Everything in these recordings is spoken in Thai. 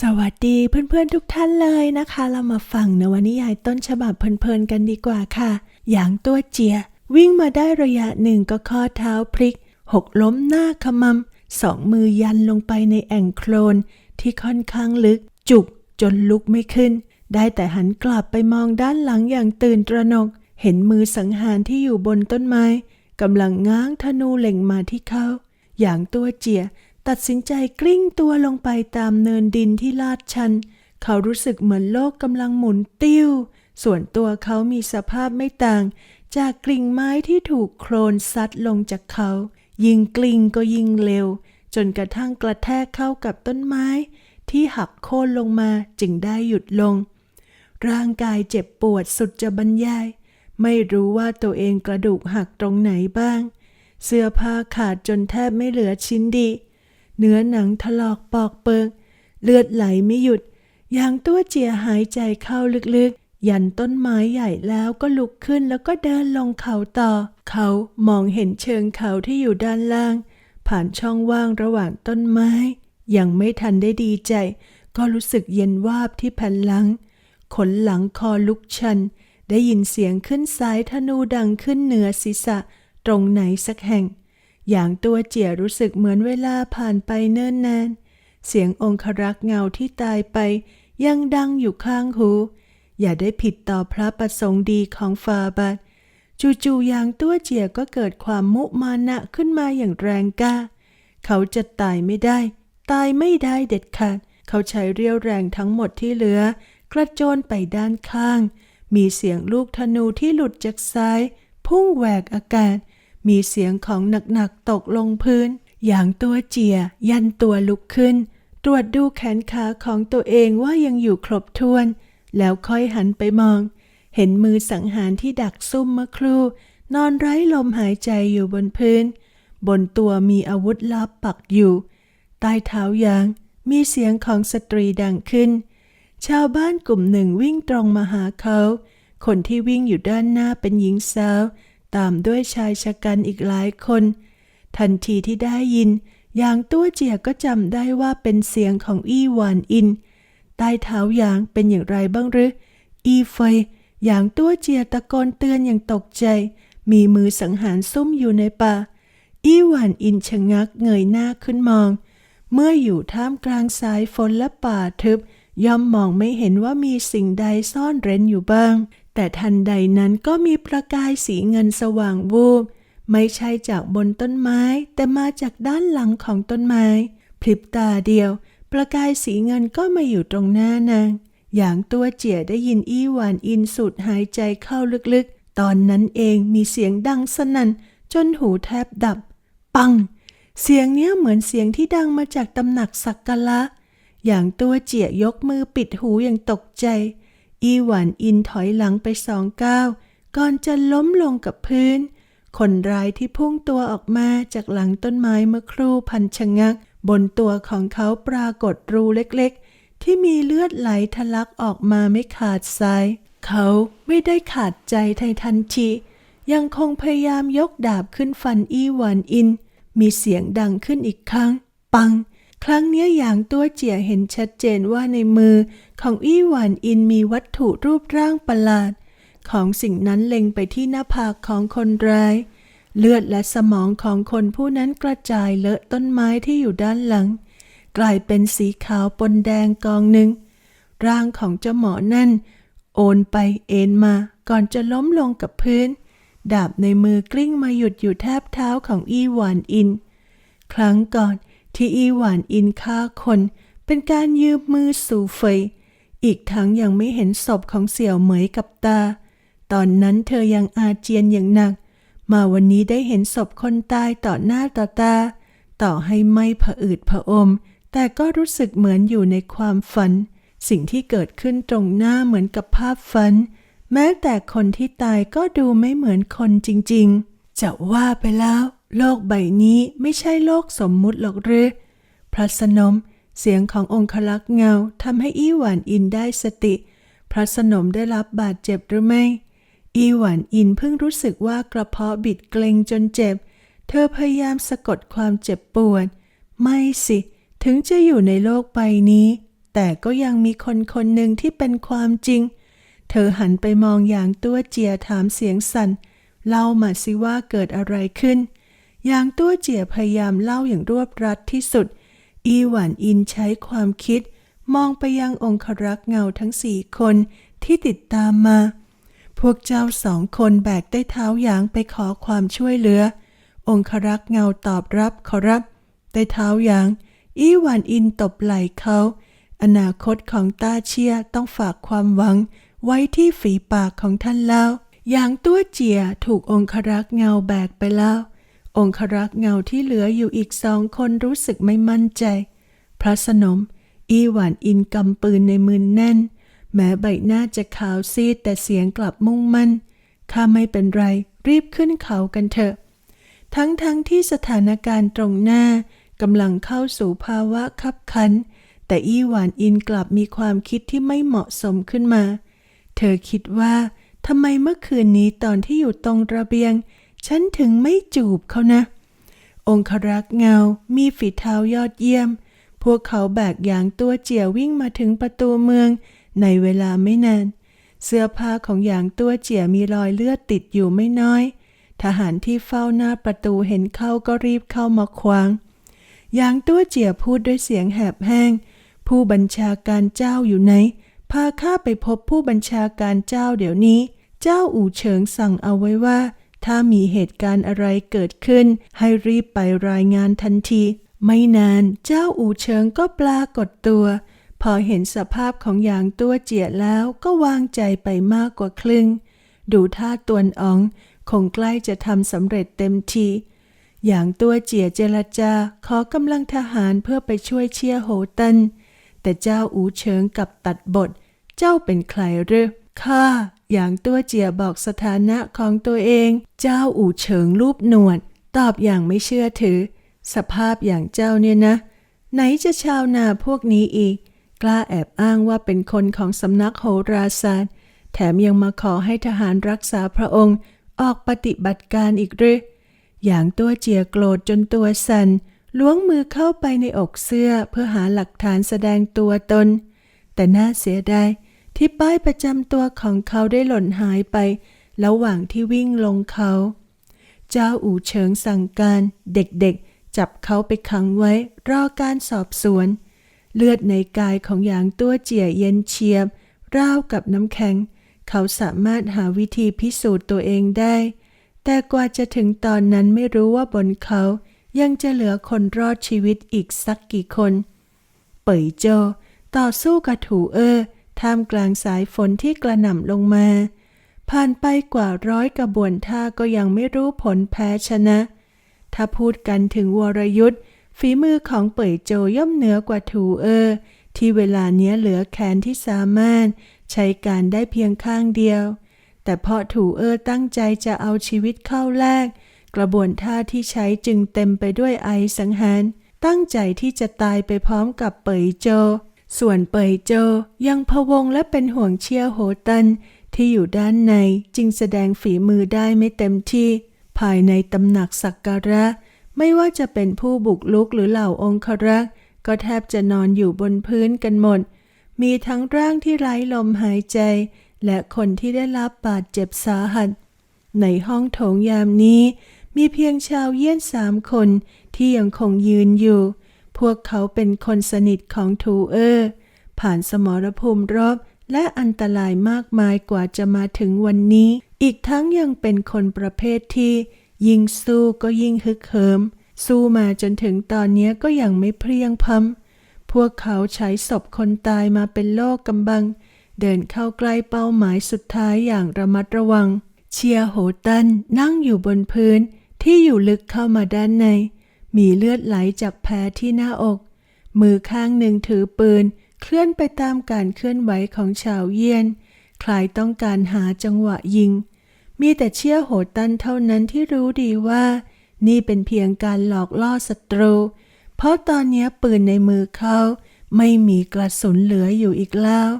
สวัสดีเพื่อนๆทุกท่านเลยนะคะ เรามาฟังนวนิยายต้นฉบับเพลินๆกันดีกว่าค่ะ อย่างตัวเจีย วิ่งมาได้ระยะหนึ่งก็ข้อเท้าพลิก หกล้มหน้าขมำสองมือยันลงไปในแอ่งโคลน ที่ค่อนข้างลึก จุกจนลุกไม่ขึ้น ได้แต่หันกลับไปมองด้านหลังอย่างตื่นตระหนก เห็นมือสังหารที่อยู่บนต้นไม้กำลังง้างธนูเล็งมาที่เขาอย่างตัวเจีย ตัดสินใจกลิ้งตัวลงไปตามเนินดินที่ลาดชัน เขารู้สึกเหมือนโลกกำลังหมุนติ้ว ส่วนตัวเขามีสภาพไม่ต่าง จากกลิ่งไม้ที่ถูกโคลนซัดลงจากเขา ยิงกลิ้งก็ยิงเร็ว จนกระทั่งกระแทกเข้ากับต้นไม้ ที่หักโค่นลงมาจึงได้หยุดลง ร่างกายเจ็บปวดสุดจะบรรยาย ไม่รู้ว่าตัวเองกระดูกหักตรงไหนบ้าง เสื้อผ้าขาดจนแทบไม่เหลือชิ้นดี เนื้อหนังถลอกปอกเปิกเลือดไหลไม่หยุดอย่างตัวเจียหายใจเข้าลึกๆ ยันต้นไม้ใหญ่แล้วก็ลุกขึ้นแล้วก็เดินลงเขาต่อ เขามองเห็นเชิงเขาที่อยู่ด้านล่าง ผ่านช่องว่างระหว่างต้นไม้ ยังไม่ทันได้ดีใจ ก็รู้สึกเย็นวาบที่แผ่นหลัง ขนหลังคอลุกชัน ได้ยินเสียงขึ้นสายธนูดังขึ้นเหนือศีรษะ ตรงไหนสักแห่ง อย่างตัวเจียรู้สึกเหมือนเวลาผ่านไปเนิ่นนาน เสียงองครักษ์เงาที่ตายไปยังดังอยู่ข้างหู อย่าได้ผิดต่อพระประสงค์ดีของฟาบาทจู่ๆอย่างตัวเจียก็เกิดความมุมานะขึ้นมาอย่างแรงกล้า เขาจะตายไม่ได้ ตายไม่ได้เด็ดขาด เขาใช้เรี่ยวแรงทั้งหมดที่เหลือ กระโจนไปด้านข้าง มีเสียงลูกธนูที่หลุดจากซ้าย พุ่งแหวกอากาศ มีเสียงของหนักๆตกลงพื้น อย่างตัวเจีย ยันตัวลุกขึ้น ตรวจดูแขนขาของตัวเองว่ายังอยู่ครบถ้วน แล้วค่อยหันไปมอง เห็นมือสังหารที่ดักซุ่มเมื่อครู่ นอนไร้ลมหายใจอยู่บนพื้น บนตัวมีอาวุธลับปักอยู่ ใต้เท้ายางมีเสียงของสตรีดังขึ้น ชาวบ้านกลุ่มหนึ่งวิ่งตรงมาหาเขา คนที่วิ่งอยู่ด้านหน้าเป็นหญิงสาว ตามด้วยชายชะกันอีกหลายคน ทันทีที่ได้ยินอย่างตัวเจียก็จำได้ว่าเป็นเสียงของอี้หวานอิน ใต้เท้ายางเป็นอย่างไรบ้างหรือ อีเฟยอย่างตัวเจียตะโกนเตือนอย่างตกใจ มีมือสังหารซุ่มอยู่ในป่า อีหวานอินชะงักเงยหน้าขึ้นมอง เมื่ออยู่ท่ามกลางสายฝนและป่าทึบย่อมมองไม่เห็นว่ามีสิ่งใดซ่อนเร้นอยู่บ้างแต่ทันใดนั้นก็มีประกายสีเงินสว่างวูบ ไม่ใช่จากบนต้นไม้ แต่มาจากด้านหลังของต้นไม้พริบตาเดียว ประกายสีเงินก็มาอยู่ตรงหน้านาง อย่างตัวเจียได้ยินอี้หวานอินสูดหายใจเข้าลึกๆ ตอนนั้นเองมีเสียงดังสนั่น จนหูแทบดับ ปัง เสียงเนี้ยเหมือนเสียงที่ดังมาจากตำหนักสักกะละ อย่างตัวเจียยกมือปิดหูอย่างตกใจ อีหวานอินถอยหลังไปสองก้าวก่อนจะล้มลงกับพื้น คนร้ายที่พุ่งตัวออกมาจากหลังต้นไม้เมื่อครู่พันชะงัก บนตัวของเขาปรากฏรูเล็กๆ ที่มีเลือดไหลทะลักออกมาไม่ขาดสาย เขาไม่ได้ขาดใจไททันทียังคงพยายามยกดาบขึ้นฟันอีหวานอิน มีเสียงดังขึ้นอีกครั้ง ปัง ครั้งเนี้ยอย่างตัวเจียเห็นชัดเจนว่าในมือของอี้หวานอินมีวัตถุรูปร่างประหลาด ของสิ่งนั้นเล็งไปที่หน้าผากของคนร้าย เลือดและสมองของคนผู้นั้นกระจายเลอะต้นไม้ที่อยู่ด้านหลัง กลายเป็นสีขาวปนแดงกองหนึ่ง ร่างของเจ้าหมอนั่น โอนไปเอ็นมาก่อนจะล้มลงกับพื้น ดาบในมือกลิ้งมาหยุดอยู่แทบเท้าของอีหวานอิน ครั้งก่อน ที่อีหวานอินฆ่าคน เป็นการยืมมือสู่เฟย อีกทั้งยังไม่เห็นศพของเสี่ยวเหมยกับตา ตอนนั้นเธอยังอาเจียนอย่างหนัก มาวันนี้ได้เห็นศพคนตายต่อหน้าต่อตา ต่อให้ไม่ผะอืดผะอม แต่ก็รู้สึกเหมือนอยู่ในความฝัน สิ่งที่เกิดขึ้นตรงหน้าเหมือนกับภาพฝัน แม้แต่คนที่ตายก็ดูไม่เหมือนคนจริงๆ จะว่าไปแล้ว โลกใบนี้ไม่ใช่โลกสมมุติหรอกหรือพระสนมเสียงขององคลักษ์เงาทำให้อีหวานอินได้สติ พระสนมได้รับบาดเจ็บหรือไม่ อีหวานอินเพิ่งรู้สึกว่ากระเพาะบิดเกร็งจนเจ็บ เธอพยายามสะกดความเจ็บปวด ไม่สิ ถึงจะอยู่ในโลกใบนี้ แต่ก็ยังมีคนคนหนึ่งที่เป็นความจริง เธอหันไปมองอย่างตัวเจียถามเสียงสั่น เล่ามาสิว่าเกิดอะไรขึ้น ย่างตัวเจียพยายามเล่าอย่างรวบรัดที่สุด อีหวานอินใช้ความคิด มองไปยังองครักษ์เงาทั้งสี่คนที่ติดตามมา พวกเจ้าสองคนแบกได้เท้าหยางไปขอความช่วยเหลือ องครักษ์เงาตอบรับขอรับ ได้เท้าหยาง อีหวานอินตบไหล่เขา อนาคตของต้าเชียต้องฝากความหวัง ไว้ที่ฝีปากของท่านแล้วอย่างตัวเจียถูกองครักษ์เงาแบกไปแล้ว องครักษ์เงาที่เหลืออยู่อีกสองคนรู้สึกไม่มั่นใจ พระสนม อีหวานอินกำปืนในมือแน่น แม้ใบหน้าจะขาวซีดแต่เสียงกลับมุ่งมั่น ข้าไม่เป็นไร รีบขึ้นเขากันเถอะ ทั้งๆทที่สถานการณ์ตรงหน้ากำลังเข้าสู่ภาวะคับขัน แต่อีหวานอินกลับมีความคิดที่ไม่เหมาะสมขึ้นมา เธอคิดว่าทำไมเมื่อคืนนี้ตอนที่อยู่ตรงระเบียง ฉันถึงไม่จูบเขานะ องครักษ์เงา มีฝีเท้ายอดเยี่ยม พวกเขาแบกอย่างตัวเจียวิ่งมาถึงประตูเมือง ในเวลาไม่นาน เสื้อผ้าของอย่างตัวเจียมีรอยเลือดติดอยู่ไม่น้อย ทหารที่เฝ้าหน้าประตูเห็นเข้าก็รีบเข้ามาขวางอย่างตัวเจียพูดด้วยเสียงแหบแห้ง ผู้บัญชาการเจ้าอยู่ไหน พาข้าไปพบผู้บัญชาการเจ้าเดี๋ยวนี้ เจ้าอู่เฉิงสั่งเอาไว้ว่า ถ้ามีเหตุการณ์อะไรเกิดขึ้น ให้รีบไปรายงานทันที ไม่นานเจ้าอู่เฉิงก็ปรากฏตัว พอเห็นสภาพของยางตัวเจียแล้วก็วางใจไปมากกว่าครึ่ง ดูท่าตวนอ๋อง คงใกล้จะทำสำเร็จเต็มทีอย่างตัวเจียเจรจาขอกำลังทหารเพื่อไปช่วยเชียโหตัน แต่เจ้าอูเฉิงกลับตัดบท เจ้าเป็นใครหรือข้า อย่างตัวเจียบอกสถานะของตัวเอง เจ้าอู่เฉิงรูปหนวด ตอบอย่างไม่เชื่อถือ สภาพอย่างเจ้าเนี่ยนะ ไหนจะชาวนาพวกนี้อีก กล้าแอบอ้างว่าเป็นคนของสำนักโหราศาสตร์ แถมยังมาขอให้ทหารรักษาพระองค์ ออกปฏิบัติการอีกหรืออย่างตัวเจียโกรธจนตัวสัน่นล้วงมือเข้าไปในอกเสื้อเพื่อหาหลักฐานแสดงตัวตน แต่น่าเสียดาย ที่ป้ายประจำตัวของเขาได้หล่นหายไประหว่างที่วิ่งลงเขา เจ้าอู่เฉิงสั่งการเด็กๆ จับเขาไปขังไว้รอการสอบสวน เลือดในกายของหยางตัวเจียเย็นเฉียบราวกับน้ำแข็ง เขาสามารถหาวิธีพิสูจน์ตัวเองได้ แต่กว่าจะถึงตอนนั้นไม่รู้ว่าบนเขายังจะเหลือคนรอดชีวิตอีกสักกี่คน เป่ยโจต่อสู้กับถูเออ ท่ามกลางสายฝนที่กระหน่ำลงมา ผ่านไปกว่าร้อยกระบวนท่าก็ยังไม่รู้ผลแพ้ชนะ ถ้าพูดกันถึงวรยุทธ์ฝีมือของเป่ยโจย่อมเหนือกว่าถูเออ ที่เวลาเนี้ยเหลือแขนที่สามารถ ใช้การได้เพียงข้างเดียว แต่เพราะถูเออตั้งใจจะเอาชีวิตเข้าแลกกระบวนท่าที่ใช้จึงเต็มไปด้วยไอสังหาร ตั้งใจที่จะตายไปพร้อมกับเปยโจ ส่วนเปยโจยังพะวงและเป็นห่วงเชียโหตันที่อยู่ด้านในจึงแสดงฝีมือได้ไม่เต็มที่ ภายในตำหนักสักการะ ไม่ว่าจะเป็นผู้บุกลุกหรือเหล่าองครักษ์ก็แทบจะนอนอยู่บนพื้นกันหมด มีทั้งร่างที่ไร้ลมหายใจ และคนที่ได้รับบาดเจ็บสาหัส ในห้องโถงยามนี้ มีเพียงชาวเยี่ยนสามคนที่ยังคงยืนอยู่ พวกเขาเป็นคนสนิทของทูเออร์ ผ่านสมรภูมิรบและอันตรายมากมายกว่าจะมาถึงวันนี้ อีกทั้งยังเป็นคนประเภทที่ ยิ่งสู้ก็ยิ่งฮึกเหิม สู้มาจนถึงตอนนี้ก็ยังไม่เพียงพำพวกเขาใช้ศพคนตายมาเป็นโลกกำบัง เดินเข้าใกล้เป้าหมายสุดท้ายอย่างระมัดระวัง เชียร์โหตันนั่งอยู่บนพื้นที่อยู่ลึกเข้ามาด้านใน มีเลือดไหลจากแผลที่หน้าอก มือข้างหนึ่งถือปืน เคลื่อนไปตามการเคลื่อนไหวของชาวเยียน คลายต้องการหาจังหวะยิง มีแต่เชี่ยโหตันเท่านั้นที่รู้ดีว่า นี่เป็นเพียงการหลอกล่อศัตรู เพราะตอนนี้ปืนในมือเขาไม่มีกระสุนเหลืออยู่อีกแล้ว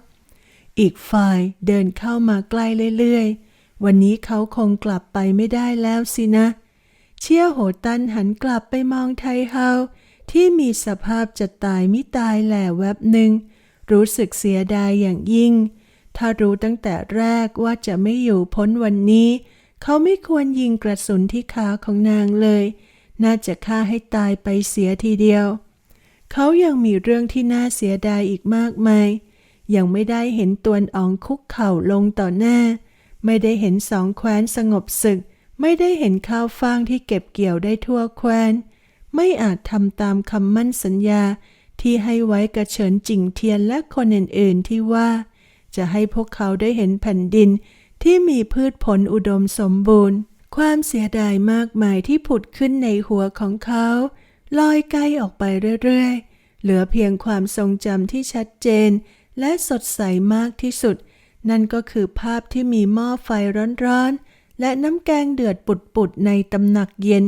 อีกฝ่ายเดินเข้ามาใกล้เรื่อยๆ วันนี้เขาคงกลับไปไม่ได้แล้วสินะ เชี่ยโหตันหันกลับไปมองไทเฮาที่มีสภาพจะตายมิตายแหล่แวบหนึ่ง รู้สึกเสียดายอย่างยิ่ง ถ้ารู้ตั้งแต่แรกว่าจะไม่อยู่พ้นวันนี้ เขาไม่ควรยิงกระสุนที่ขาของนางเลย น่าจะฆ่าให้ตายไปเสียทีเดียว เขายังมีเรื่องที่น่าเสียดายอีกมากมาย ยังไม่ได้เห็นตวนอองคุกเข่าลงต่อหน้า ไม่ได้เห็นสองแคว้นสงบศึก ไม่ได้เห็นข้าวฟ่างที่เก็บเกี่ยวได้ทั่วแคว้น ไม่อาจทำตามคำมั่นสัญญาที่ให้ไว้กระเฉินจิงเทียนและคนอื่นๆที่ว่า จะให้พวกเขาได้เห็นแผ่นดินที่มีพืชผลอุดมสมบูรณ์ ความเสียดายมากมายที่ผุดขึ้นในหัวของเขา ลอยไกลออกไปเรื่อยๆ เหลือเพียงความทรงจำที่ชัดเจน และสดใสมากที่สุด นั่นก็คือภาพที่มีหม้อไฟร้อนๆ และน้ำแกงเดือดปุดๆในตำหนักเย็น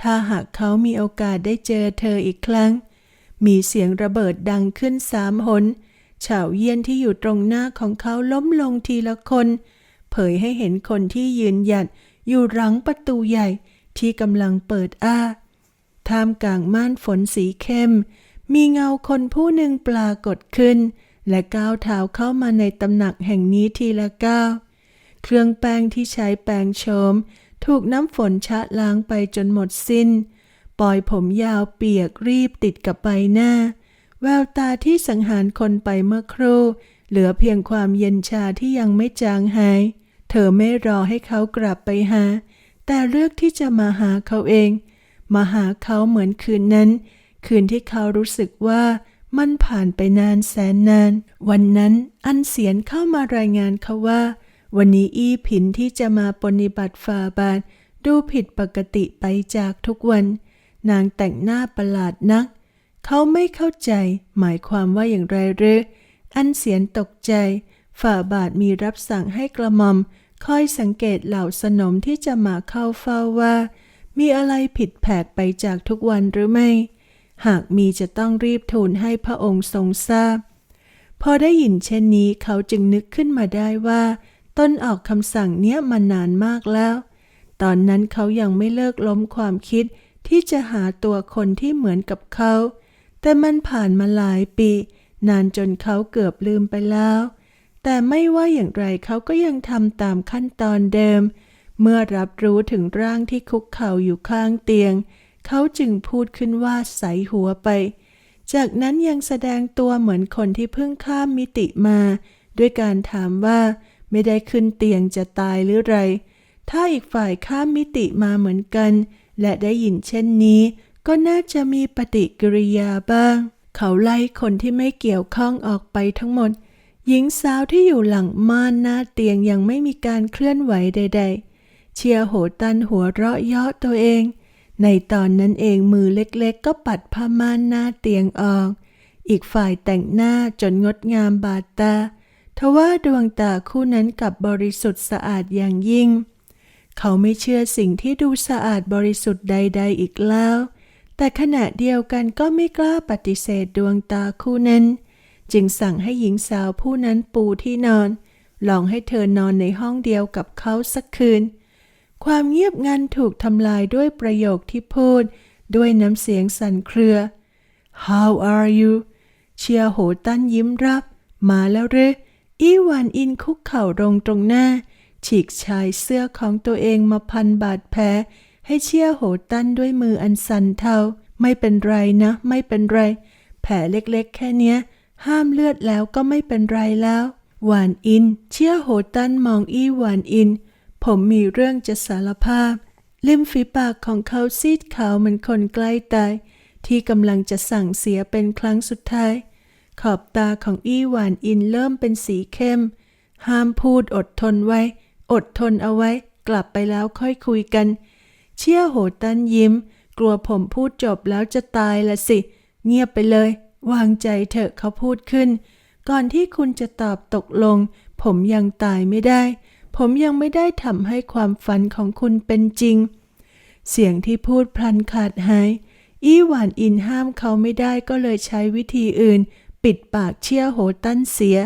ถ้าหากเขามีโอกาสได้เจอเธออีกครั้ง มีเสียงระเบิดดังขึ้นสามหนชาวเยี่ยนที่อยู่ตรงหน้าของเขาล้มลงทีละคน เผยให้เห็นคนที่ยืนหยัดอยู่หลังประตูใหญ่ที่กำลังเปิดอ้า ท่ามกลางม่านฝนสีเข้ม มีเงาคนผู้หนึ่งปรากฏขึ้น และก้าวเท้าเข้ามาในตำหนักแห่งนี้ทีละก้าว เครื่องแป้งที่ใช้แปรงโฉมถูกน้ำฝนชะล้างไปจนหมดสิ้น ปล่อยผมยาวเปียกรีบติดกับใบหน้า แววตาที่สังหารคนไปเมื่อครู่ เหลือเพียงความเย็นชาที่ยังไม่จางหาย เธอไม่รอให้เขากลับไปหา แต่เลือกที่จะมาหาเขาเอง มาหาเขาเหมือนคืนนั้น คืนที่เขารู้สึกว่ามันผ่านไปนานแสนนาน วันนั้นอันเสียนเข้ามารายงานเขาว่า วันนี้อี้ผินที่จะมาปฏิบัติฟาบาทดูผิดปกติไปจากทุกวัน นางแต่งหน้าประหลาดนัก เขาไม่เข้าใจ หมายความว่าอย่างไรหรือ อันเสียนตกใจ ฝ่าบาทมีรับสั่งให้กระหม่อมคอยสังเกตเหล่าสนมที่จะมาเข้าเฝ้าว่า มีอะไรผิดแผกไปจากทุกวันหรือไม่ หากมีจะต้องรีบทูลให้พระองค์ทรงทราบ พอได้ยินเช่นนี้เขาจึงนึกขึ้นมาได้ว่า ต้นออกคำสั่งเนี้ยมานานมากแล้ว ตอนนั้นเขายังไม่เลิกล้มความคิดที่จะหาตัวคนที่เหมือนกับเขา แต่มันผ่านมาหลายปี นานจนเขาเกือบลืมไปแล้ว แต่ไม่ว่าอย่างไรเขาก็ยังทำตามขั้นตอนเดิม เมื่อรับรู้ถึงร่างที่คุกเข่าอยู่ข้างเตียง เขาจึงพูดขึ้นว่าใสหัวไป จากนั้นยังแสดงตัวเหมือนคนที่เพิ่งข้ามมิติมา ด้วยการถามว่า ไม่ได้ขึ้นเตียงจะตายหรือไร ถ้าอีกฝ่ายข้ามมิติมาเหมือนกัน และได้ยินเช่นนี้ ก็น่าจะมีปฏิกิริยาบ้าง เขาไล่คนที่ไม่เกี่ยวข้องออกไปทั้งหมด หญิงสาวที่อยู่หลังม่านหน้าเตียงยังไม่มีการเคลื่อนไหวใด ๆ เชียร์โหตันหัวเราะเยาะตัวเอง ในตอนนั้นเองมือเล็กๆ ก็ปัดผ้าม่านหน้าเตียงออก อีกฝ่ายแต่งหน้าจนงดงามบาดตา ทว่าดวงตาคู่นั้นกับบริสุทธิ์สะอาดอย่างยิ่ง เขาไม่เชื่อสิ่งที่ดูสะอาดบริสุทธิ์ใด ๆ อีกแล้ว แต่ขณะเดียวกันก็ไม่กล้าปฏิเสธดวงตาคู่นั้น จึงสั่งให้หญิงสาวผู้นั้นปูที่นอน ลองให้เธอนอนในห้องเดียวกับเขาสักคืน ความเงียบงันถูกทำลายด้วยประโยคที่พูด ด้วยน้ำเสียงสั่นเครือ How are you เชียร์โหตั้นยิ้มรับ มาแล้วหรือ อีหวานอินคุกเข่าลงตรงหน้า ฉีกชายเสื้อของตัวเองมาพันบาดแผลให้เชี่ยโหตันด้วยมืออันสันเทา ไม่เป็นไรนะ ไม่เป็นไร แผลเล็กๆ แค่เนี้ย ห้ามเลือดแล้วก็ไม่เป็นไรแล้ว หวานอิน เชี่ยโหตันมองอีหวานอิน ผมมีเรื่องจะสารภาพ ริมฝีปากของเขาซีดขาวเหมือนคนใกล้ตายที่กำลังจะสั่งเสียเป็นครั้งสุดท้าย ขอบตาของอี้หวานอินเริ่มเป็นสีเข้ม ห้ามพูดอดทนไว้ อดทนเอาไว้ กลับไปแล้วค่อยคุยกัน เชี่ยโหตันยิ้ม กลัวผมพูดจบแล้วจะตายละสิ เงียบไปเลย วางใจเถอะเขาพูดขึ้น ก่อนที่คุณจะตอบตกลง ผมยังตายไม่ได้ ผมยังไม่ได้ทำให้ความฝันของคุณเป็นจริง เสียงที่พูดพลันขาดหาย อี้หวานอินห้ามเขาไม่ได้ก็เลยใช้วิธีอื่น ปิดปากเชี่ยโหตันเสีย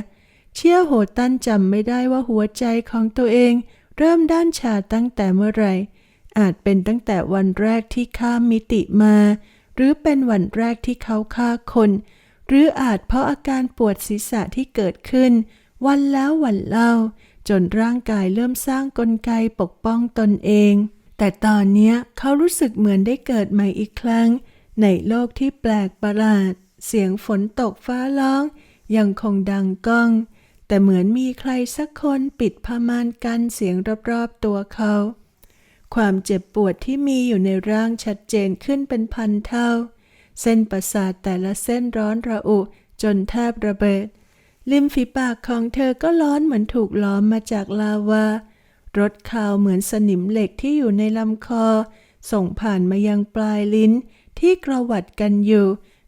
เชี่ยโหตันจำไม่ได้ว่าหัวใจของตัวเอง เริ่มด้านชาตั้งแต่เมื่อไหร่ อาจเป็นตั้งแต่วันแรกที่ข้ามมิติมา หรือเป็นวันแรกที่เขาฆ่าคน หรืออาจเพราะอาการปวดศีรษะที่เกิดขึ้น วันแล้ววันเล่า จนร่างกายเริ่มสร้างกลไกปกป้องตนเอง แต่ตอนนี้เขารู้สึกเหมือนได้เกิดใหม่อีกครั้ง ในโลกที่แปลกประหลาด เสียงฝนตกฟ้าร้อง ยังคงดังก้อง แต่เหมือนมีใครสักคนปิดผ่านกันเสียงรอบๆตัวเขา ความเจ็บปวดที่มีอยู่ในร่างชัดเจนขึ้นเป็นพันเท่า เส้นประสาทแต่ละเส้นร้อนระอุจนแทบระเบิด ริมฝีปากของเธอก็ร้อนเหมือนถูกล้อมมาจากลาวารสคาวเหมือนสนิมเหล็กที่อยู่ในลำคอ ส่งผ่านมายังปลายลิ้นที่กระวัดกันอยู่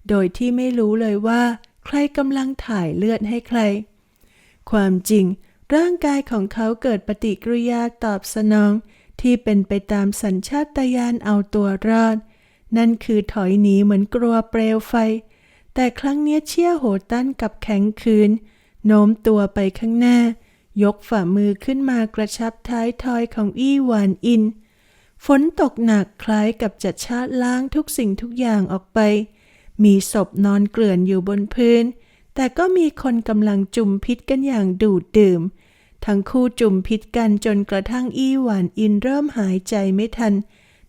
โดยที่ไม่รู้เลยว่า ใครกำลังถ่ายเลือดให้ใคร ความจริง ร่างกายของเขาเกิดปฏิกิริยาตอบสนอง ที่เป็นไปตามสัญชาตญาณเอาตัวรอด นั่นคือถอยหนีเหมือนกลัวเปลวไฟ แต่ครั้งเนี้ยเชี่ยโหตันกับแข็งคืน โน้มตัวไปข้างหน้า ยกฝ่ามือขึ้นมากระชับท้ายทอยของอี้หวานอิน ฝนตกหนักคล้ายกับจะชาติล้างทุกสิ่งทุกอย่างออกไป มีศพนอนเกลื่อนอยู่บนพื้น แต่ก็มีคนกำลังจุ่มพิษกันอย่างดูดดื่ม ทั้งคู่จุ่มพิษกันจนกระทั่งอี้หวานอินเริ่มหายใจไม่ทัน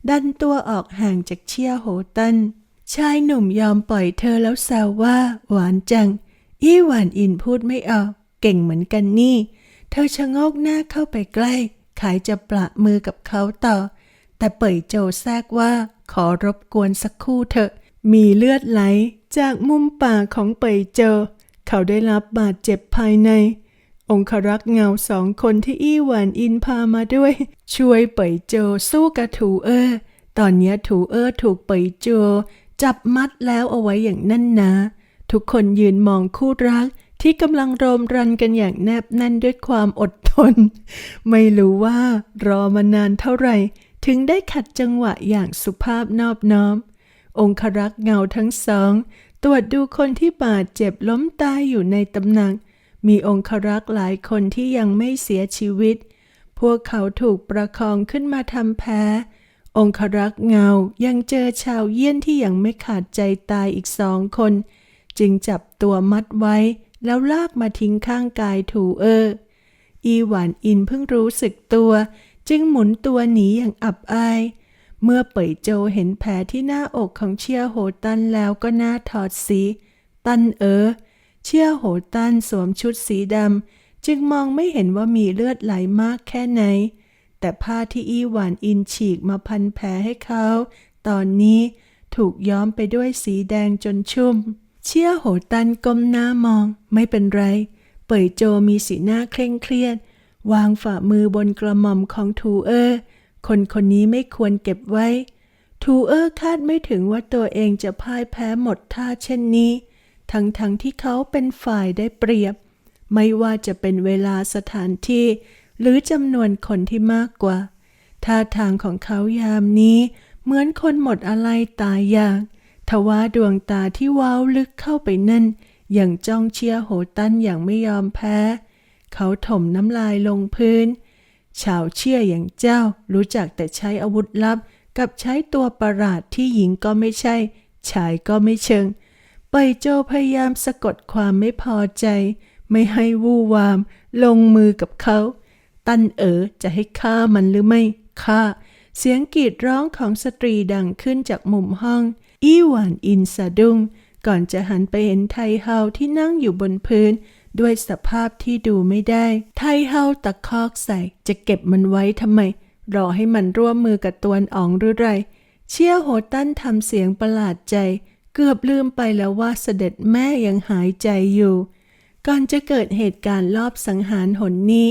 ดันตัวออกห่างจากเชี่ยโหตันชายหนุ่มยอมปล่อยเธอแล้วแซวว่า หวานจัง อี้หวานอินพูดไม่ออก เก่งเหมือนกันนี่ เธอชะงกหน้าเข้าไปใกล้ ขายจะประมือกับเขาต่อ แต่เป่ยโจแทรกว่าขอรบกวนสักคู่เถอะ มีเลือดไหลจากมุมปากของเปยโจอ เขาได้รับบาดเจ็บภายใน องครักษ์เงาสองคนที่อี้หวานอินพามาด้วย ช่วยเปยโจอสู้กับถูเออร์ตอนนี้ถูเออร์ถูกเปยโจอ จับมัดแล้วเอาไว้อย่างแนั่นนาทุกคนยืนมองคู่รักที่กำลังโรมรันกันอย่างแนบแน่นด้วยความอดทน ไม่รู้ว่ารอมานานเท่าไหร่ ถึงได้ขัดจังหวะอย่างสุภาพนอบน้อม องครักษ์เงาทั้งสอง ตรวจดูคนที่บาดเจ็บล้มตายอยู่ในตำหนัก มีองครักษ์หลายคนที่ยังไม่เสียชีวิต พวกเขาถูกประคองขึ้นมาทำแพ้ องครักษ์เงายังเจอชาวเยี่ยนที่ยังไม่ขาดใจตายอีกสองคน จึงจับตัวมัดไว้ แล้วลากมาทิ้งข้างกายถูเออ อีหวานอินเพิ่งรู้สึกตัว จึงหมุนตัวหนีอย่างอับอาย เมื่อเป่ยโจเห็นแผลที่หน้าอกของเชียโหตันแล้วก็หน้าถอดสีตันเออ เชียโหตันสวมชุดสีดำจึงมองไม่เห็นว่ามีเลือดไหลมากแค่ไหน แต่ผ้าที่อีหวานอินฉีกมาพันแผลให้เขา ตอนนี้ถูกย้อมไปด้วยสีแดงจนชุ่ม เชี่ยโหตันก้มหน้ามองไม่เป็นไร เป่ยโจมีสีหน้าเคร่งเครียด วางฝ่ามือบนกระหม่อมของทูเออร์ คนคนนี้ไม่ควรเก็บไว้ ทูเออร์คาดไม่ถึงว่าตัวเองจะพ่ายแพ้หมดท่าเช่นนี้ ทั้งๆทที่เขาเป็นฝ่ายได้เปรียบ ไม่ว่าจะเป็นเวลาสถานที่ หรือจำนวนคนที่มากกว่า ท่าทางของเขายามนี้ เหมือนคนหมดอะไรตายอยากทว่าดวงตาที่ว้าวลึกเข้าไปนั่นยังจ้องเชียร์โหตันอย่างไม่ยอมแพ้ เขาถมน้ำลายลงพื้น ชาวเชี่ยอย่างเจ้ารู้จักแต่ใช้อาวุธลับ กับใช้ตัวประหลาดที่หญิงก็ไม่ใช่ ชายก็ไม่เชิงเปยโจพยายามสะกดความไม่พอใจ ไม่ให้วู่วาม ลงมือกับเขา ตันเอ๋อจะให้ฆ่ามันหรือไม่ฆ่า เสียงกรีดร้องของสตรีดังขึ้นจากมุมห้อง อีหวานอินสะดุ้งก่อนจะหันไปเห็นไทเฮาที่นั่งอยู่บนพื้น ด้วยสภาพที่ดูไม่ได้ ไทเฮาตะคอกใส่ จะเก็บมันไว้ทำไม รอให้มันร่วมมือกับตวนอ๋องหรือไร เชี่ยโหตันทำเสียงประหลาดใจ เกือบลืมไปแล้วว่าเสด็จแม่ยังหายใจอยู่ ก่อนจะเกิดเหตุการณ์ลอบสังหารหนนี้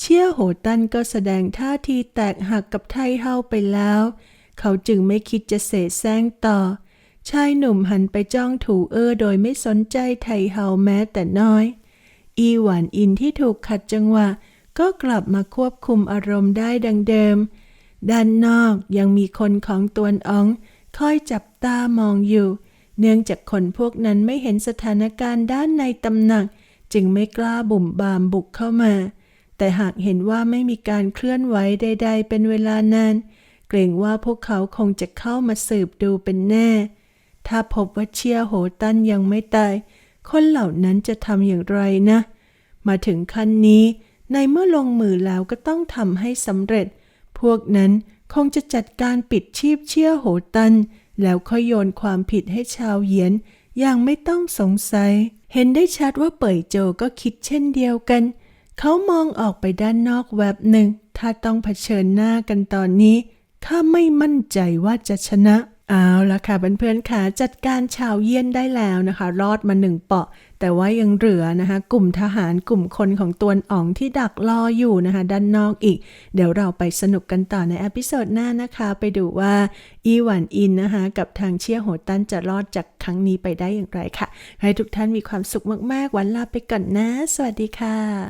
เชี่ยโหตันก็แสดงท่าทีแตกหักกับไทเฮาไปแล้ว เขาจึงไม่คิดจะเสแสร้งต่อชายหนุ่มหันไปจ้องถูเออโดยไม่สนใจไทเฮาแม้แต่น้อย อีหวานอินที่ถูกขัดจังหวะ ก็กลับมาควบคุมอารมณ์ได้ดังเดิม ด้านนอกยังมีคนของตวนอ๋อง คอยจับตามองอยู่ เนื่องจากคนพวกนั้นไม่เห็นสถานการณ์ด้านในตำหนัก จึงไม่กล้าบุ่มบามบุกเข้ามา แต่หากเห็นว่าไม่มีการเคลื่อนไหวใด ๆ เป็นเวลานาน เกรงว่าพวกเขาคงจะเข้ามาสืบดูเป็นแน่ ถ้าพบว่าเชียโหตันยังไม่ตาย คนเหล่านั้นจะทำอย่างไรนะ มาถึงขั้นนี้ ในเมื่อลงมือแล้วก็ต้องทำให้สำเร็จ พวกนั้นคงจะจัดการปิดชีพเชี่ยโหตัน แล้วค่อยโยนความผิดให้ชาวเหยียนอย่างไม่ต้องสงสัย เห็นได้ชัดว่าเป่ยโจก็คิดเช่นเดียวกัน เขามองออกไปด้านนอกแวบหนึ่ง ถ้าต้องเผชิญหน้ากันตอนนี้ข้าไม่มั่นใจว่าจะชนะ เอาละค่ะเพื่อนๆค่ะจัดการชาวเยี่ยนได้แล้วนะคะ รอดมาหนึ่งเปาะ แต่ว่ายังเหลือนะคะ กลุ่มทหารกลุ่มคนของตวนอ๋องที่ดักรออยู่นะคะ ด้านนอกอีก เดี๋ยวเราไปสนุกกันต่อในอพิโซดหน้านะคะ ไปดูว่า อีหวันอินนะคะ กับทางเชี่ยโหตันจะรอดจากครั้งนี้ไปได้อย่างไรค่ะ ให้ทุกท่านมีความสุขมากๆ วันลาไปก่อนนะ สวัสดีค่ะ